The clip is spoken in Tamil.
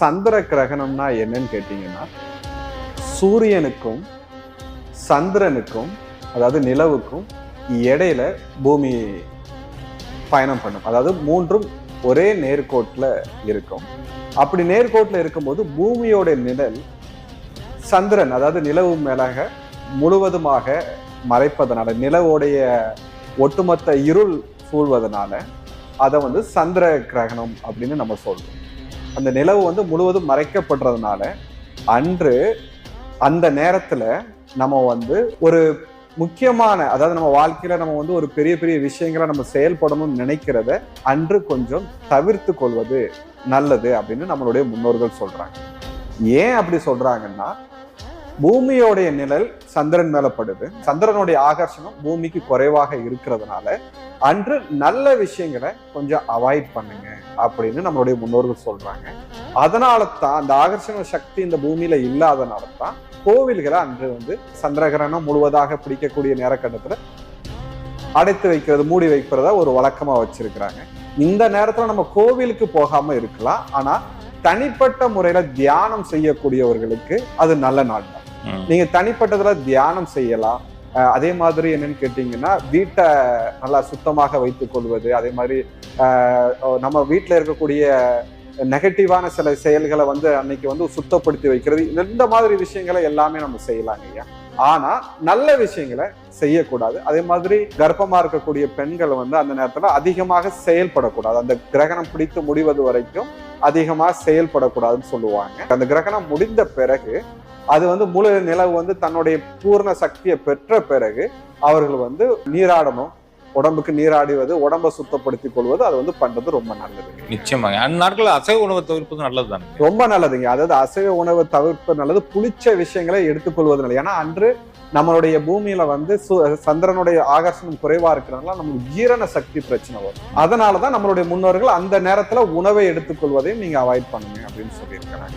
சந்திர கிரகணம்னா என்னன்னு கேட்டீங்கன்னா சூரியனுக்கும் சந்திரனுக்கும் அதாவது நிலவுக்கும் இடையில பூமி பயணம் பண்ணும். அதாவது மூன்றும் ஒரே நேர்கோட்டில் இருக்கும். அப்படி நேர்கோட்டில் இருக்கும்போது பூமியோட நிழல் சந்திரன் அதாவது நிலவு மேலாக முழுவதுமாக மறைப்பதனால நிலவோடைய ஒட்டுமொத்த இருள் சூழ்வதனால அதை வந்து சந்திர கிரகணம் அப்படின்னு நம்ம சொல்றோம். அந்த நிலவு வந்து முழுவதும் மறைக்கப்படுறதுனால அன்று அந்த நேரத்துல நம்ம வந்து ஒரு முக்கியமான அதாவது நம்ம வாழ்க்கையில நம்ம வந்து ஒரு பெரிய பெரிய விஷயங்களை நம்ம செயல்படணும்னு நினைக்கிறத அன்று கொஞ்சம் தவிர்த்து கொள்வது நல்லது அப்படின்னு நம்மளுடைய முன்னோர்கள் சொல்றாங்க. ஏன் அப்படி சொல்றாங்கன்னா பூமியோடைய நிழல் சந்திரன் மேலப்படுது படுது. சந்திரனுடைய ஆகர்ஷணம் பூமிக்கு குறைவாக இருக்கிறதுனால அன்று நல்ல விஷயங்களை கொஞ்சம் அவாய்ட் பண்ணுங்க. அப்படின்னு நம்மளுடைய முன்னோர்கள் சொல்றாங்க. அதனால தான் அந்த ஆகர்ஷண சக்தி இந்த பூமியில இல்லாதனால தான் கோவில்களை அன்று வந்து சந்திரகிரகணம் முழுவதாக பிடிக்கக்கூடிய நேரக்கட்டத்துல அடைத்து வைக்கிறது மூடி வைக்கிறதா ஒரு வழக்கமா வச்சிருக்கிறாங்க. இந்த நேரத்துல நம்ம கோவிலுக்கு போகாம இருக்கலாம். ஆனா தனிப்பட்ட முறையில தியானம் செய்யக்கூடியவர்களுக்கு அது நல்ல நாள் தான். நீங்க தனிப்பட்டதுல தியானம் செய்யலாம். அதே மாதிரி என்னன்னு கேட்டிங்கன்னா வீட்டை நல்லா சுத்தமாக வைத்துக் கொள்வது அதே மாதிரி நம்ம வீட்டில் இருக்கக்கூடிய நெகட்டிவான சில செயல்களை வந்து அன்னைக்கு வந்து சுத்தப்படுத்தி வைக்கிறது. இந்த மாதிரி விஷயங்களை எல்லாமே நம்ம செய்யலாங்க ஐயா ஆனா நல்ல விஷயங்களை செய்யக்கூடாது. அதே மாதிரி கர்ப்பமா இருக்கக்கூடிய பெண்கள் வந்து அந்த நேரத்துல அதிகமாக செயல்படக்கூடாது. அந்த கிரகணம் பிடித்து முடிவது வரைக்கும் அதிகமா செயல்படக்கூடாதுன்னு சொல்லுவாங்க. அந்த கிரகணம் முடிந்த பிறகு அது வந்து முழு நிலவு வந்து தன்னுடைய பூர்ண சக்தியை பெற்ற பிறகு அவர்கள் வந்து நீராடணும். உடம்புக்கு நீராடுவது உடம்பை சுத்தப்படுத்திக் கொள்வது அது வந்து பண்றது ரொம்ப நல்லதுங்க நிச்சயமாங்க அந்த நாட்கள் அசைவ உணவை தவிர்ப்பது நல்லது தானே? ரொம்ப நல்லதுங்க. அதாவது அசைவ உணவு தவிர்ப்பு நல்லது. புளிச்ச விஷயங்களை எடுத்துக்கொள்வது நல்லது. ஏன்னா அன்று நம்மளுடைய பூமியில வந்து சந்திரனுடைய ஆகர்ஷணம் குறைவா இருக்கிறதுனால நமக்கு ஜீரண சக்தி பிரச்சனை வரும். அதனாலதான் நம்மளுடைய முன்னோர்கள் அந்த நேரத்துல உணவை எடுத்துக்கொள்வதையும் நீங்க அவாய்ட் பண்ணுங்க அப்படின்னு சொல்லியிருக்கிறாங்க.